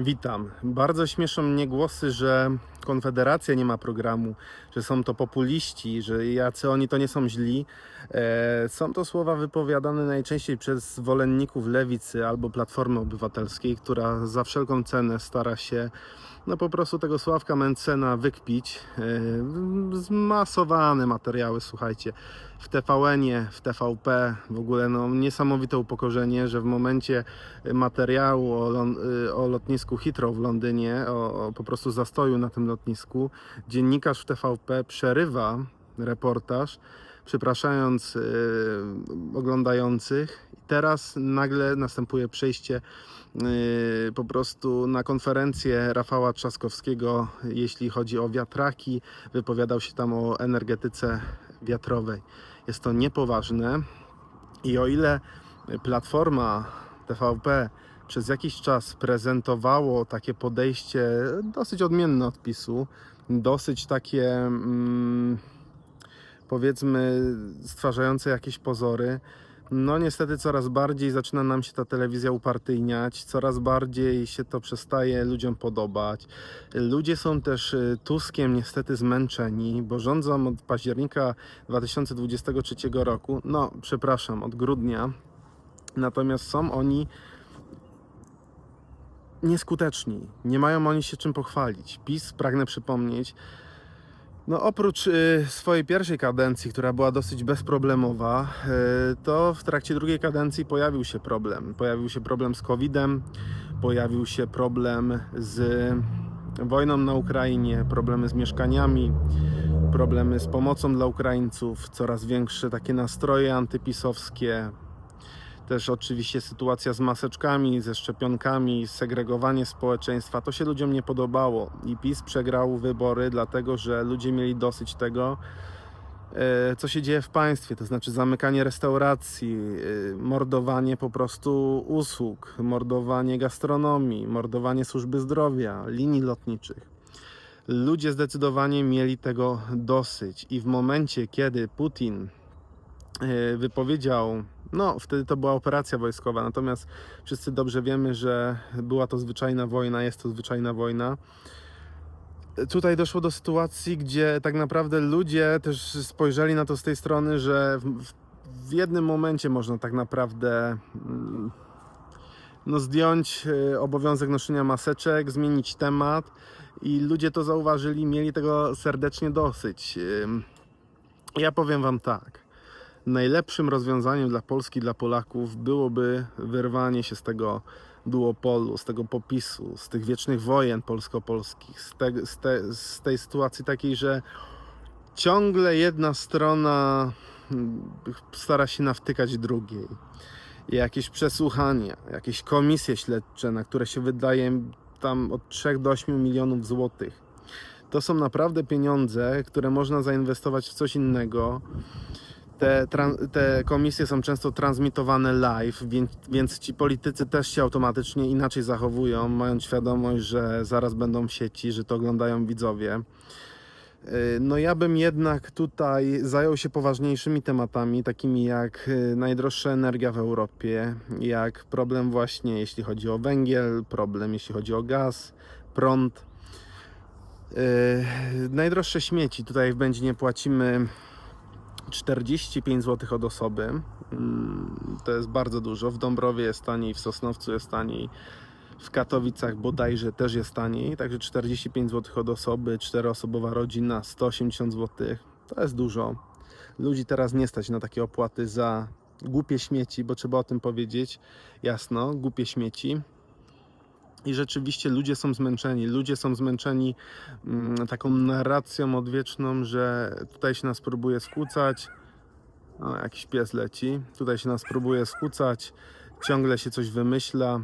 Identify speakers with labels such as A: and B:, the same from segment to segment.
A: Witam. Bardzo śmieszą mnie głosy, że Konfederacja nie ma programu, że są to populiści, że jacy oni to nie są źli. E, są to słowa wypowiadane najczęściej przez zwolenników lewicy albo Platformy Obywatelskiej, która za wszelką cenę stara się no po prostu tego Sławka Mencena wykpić. E, zmasowane materiały, słuchajcie, w TVN-ie, w TVP, w ogóle no, niesamowite upokorzenie, że w momencie materiału o, y, o lotnisku Heathrow w Londynie, o, o po prostu zastoju na tym lotnisku, dziennikarz w TVP przerywa reportaż, przepraszając y, oglądających. Teraz nagle następuje przejście y, po prostu na konferencję Rafała Trzaskowskiego, jeśli chodzi o wiatraki. Wypowiadał się tam o energetyce wiatrowej. Jest to niepoważne i o ile Platforma TVP przez jakiś czas prezentowało takie podejście dosyć odmienne od PiSu, dosyć takie mm, powiedzmy stwarzające jakieś pozory. No niestety coraz bardziej zaczyna nam się ta telewizja upartyjniać, coraz bardziej się to przestaje ludziom podobać. Ludzie są też y, Tuskiem niestety zmęczeni, bo rządzą od października 2023 roku, no przepraszam, od grudnia. Natomiast są oni nieskuteczni. Nie mają oni się czym pochwalić. PiS, pragnę przypomnieć, no oprócz y, swojej pierwszej kadencji, która była dosyć bezproblemowa, y, to w trakcie drugiej kadencji pojawił się problem. Pojawił się problem z COVID-em, pojawił się problem z wojną na Ukrainie, problemy z mieszkaniami, problemy z pomocą dla Ukraińców, coraz większe takie nastroje antypisowskie, też oczywiście sytuacja z maseczkami, ze szczepionkami, segregowanie społeczeństwa, to się ludziom nie podobało i PiS przegrał wybory, dlatego że ludzie mieli dosyć tego, e, co się dzieje w państwie, to znaczy zamykanie restauracji, e, mordowanie po prostu usług, mordowanie gastronomii, mordowanie służby zdrowia, linii lotniczych. Ludzie zdecydowanie mieli tego dosyć i w momencie, kiedy Putin e, wypowiedział, no wtedy to była operacja wojskowa, natomiast wszyscy dobrze wiemy, że była to zwyczajna wojna, jest to zwyczajna wojna. Tutaj doszło do sytuacji, gdzie tak naprawdę ludzie też spojrzeli na to z tej strony, że w, w jednym momencie można tak naprawdę mm, no, zdjąć e, obowiązek noszenia maseczek, zmienić temat i ludzie to zauważyli, mieli tego serdecznie dosyć. Ja powiem Wam tak. Najlepszym rozwiązaniem dla Polski, dla Polaków byłoby wyrwanie się z tego duopolu, z tego popisu, z tych wiecznych wojen polsko-polskich, z, te, z, te, z tej sytuacji takiej, że ciągle jedna strona mm, stara się nawtykać drugiej. Jakieś przesłuchania, jakieś komisje śledcze, na które się wydaje tam od 3 do 8 milionów złotych. To są naprawdę pieniądze, które można zainwestować w coś innego. Te, te komisje są często transmitowane live, więc, więc ci politycy też się automatycznie inaczej zachowują, mając świadomość, że zaraz będą w sieci, że to oglądają widzowie. Yy, No ja bym jednak tutaj zajął się poważniejszymi tematami, takimi jak yy, najdroższa energia w Europie, jak problem właśnie jeśli chodzi o węgiel, problem jeśli chodzi o gaz, prąd. Yy, Najdroższe śmieci. Tutaj w Będzinie płacimy 45 zł od osoby. Mm, To jest bardzo dużo. W Dąbrowie jest taniej, w Sosnowcu jest taniej, w Katowicach bodajże też jest taniej. Także 45 zł od osoby, czteroosobowa rodzina 180 zł. To jest dużo. Ludzi teraz nie stać na takie opłaty za głupie śmieci, bo trzeba o tym powiedzieć. Jasno, głupie śmieci. I rzeczywiście ludzie są zmęczeni. Ludzie są zmęczeni mm, taką narracją odwieczną, że tutaj się nas próbuje skłócać. O, jakiś pies leci. Tutaj się nas próbuje skłócać, ciągle się coś wymyśla.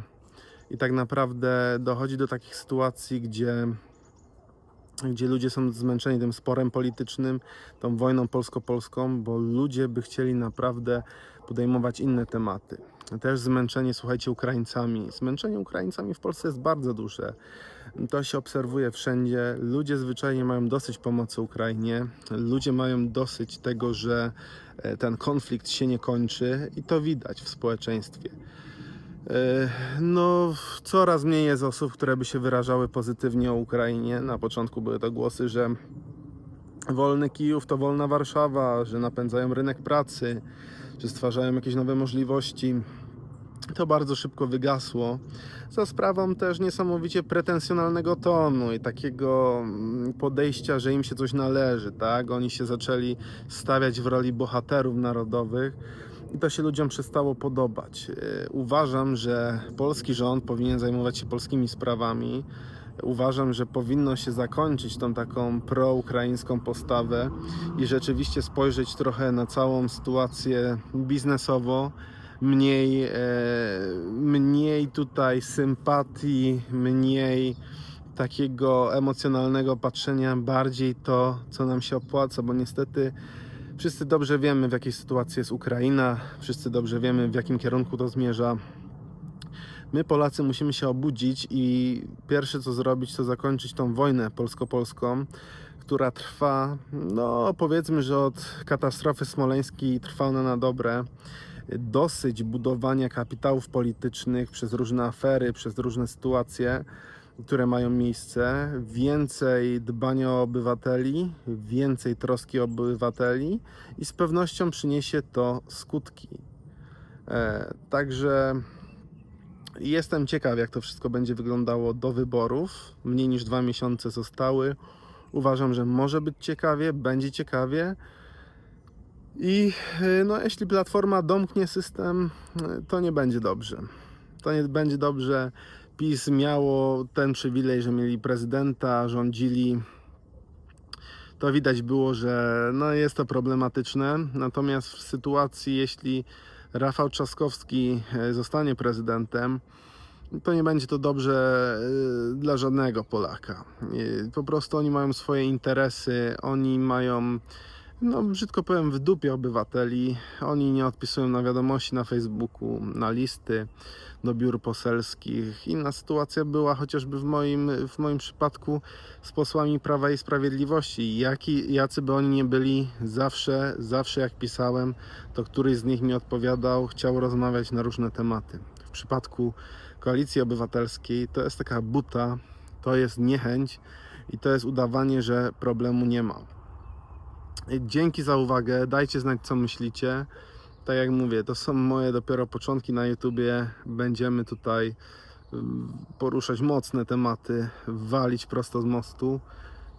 A: I tak naprawdę dochodzi do takich sytuacji, gdzie, gdzie ludzie są zmęczeni tym sporem politycznym, tą wojną polsko-polską, bo ludzie by chcieli naprawdę podejmować inne tematy. Też zmęczenie, słuchajcie, Ukraińcami. Zmęczenie Ukraińcami w Polsce jest bardzo duże. To się obserwuje wszędzie. Ludzie zwyczajnie mają dosyć pomocy Ukrainie. Ludzie mają dosyć tego, że e, ten konflikt się nie kończy i to widać w społeczeństwie. E, No, coraz mniej jest osób, które by się wyrażały pozytywnie o Ukrainie. Na początku były to głosy, że wolny Kijów to wolna Warszawa, że napędzają rynek pracy, że stwarzają jakieś nowe możliwości. To bardzo szybko wygasło. Za sprawą też niesamowicie pretensjonalnego tonu i takiego mm, podejścia, że im się coś należy, tak? Oni się zaczęli stawiać w roli bohaterów narodowych i to się ludziom przestało podobać. Yy, Uważam, że polski rząd powinien zajmować się polskimi sprawami. Uważam, że powinno się zakończyć tą taką proukraińską postawę i rzeczywiście spojrzeć trochę na całą sytuację biznesowo. Mniej, e, mniej tutaj sympatii, mniej takiego emocjonalnego patrzenia, bardziej to, co nam się opłaca, bo niestety wszyscy dobrze wiemy, w jakiej sytuacji jest Ukraina, wszyscy dobrze wiemy, w jakim kierunku to zmierza. My, Polacy, musimy się obudzić i pierwsze co zrobić, to zakończyć tą wojnę polsko-polską, która trwa, no powiedzmy, że od katastrofy smoleńskiej trwa ona na dobre. Dosyć budowania kapitałów politycznych przez różne afery, przez różne sytuacje, które mają miejsce. Więcej dbania o obywateli, więcej troski o obywateli i z pewnością przyniesie to skutki. E, także Jestem ciekaw, jak to wszystko będzie wyglądało do wyborów. Mniej niż dwa miesiące zostały. Uważam, że może być ciekawie, będzie ciekawie. I y, no, jeśli Platforma domknie system, y, to nie będzie dobrze. To nie będzie dobrze. PiS miało ten przywilej, że mieli prezydenta, rządzili. To widać było, że no, jest to problematyczne. Natomiast w sytuacji, jeśli Rafał Trzaskowski e, zostanie prezydentem, to nie będzie to dobrze e, dla żadnego Polaka. E, Po prostu oni mają swoje interesy, oni mają, no brzydko powiem, w dupie obywateli. Oni nie odpisują na wiadomości na Facebooku, na listy do biur poselskich. Inna sytuacja była chociażby w moim, w moim przypadku z posłami Prawa i Sprawiedliwości. Jaki, jacy by oni nie byli, zawsze, zawsze jak pisałem, to któryś z nich mi odpowiadał, chciał rozmawiać na różne tematy. W przypadku Koalicji Obywatelskiej to jest taka buta, to jest niechęć i to jest udawanie, że problemu nie ma. Dzięki za uwagę, dajcie znać co myślicie. Tak jak mówię, to są moje dopiero początki na YouTubie. Będziemy tutaj ym, poruszać mocne tematy, walić prosto z mostu.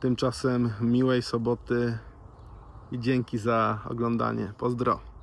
A: Tymczasem miłej soboty i dzięki za oglądanie. Pozdro.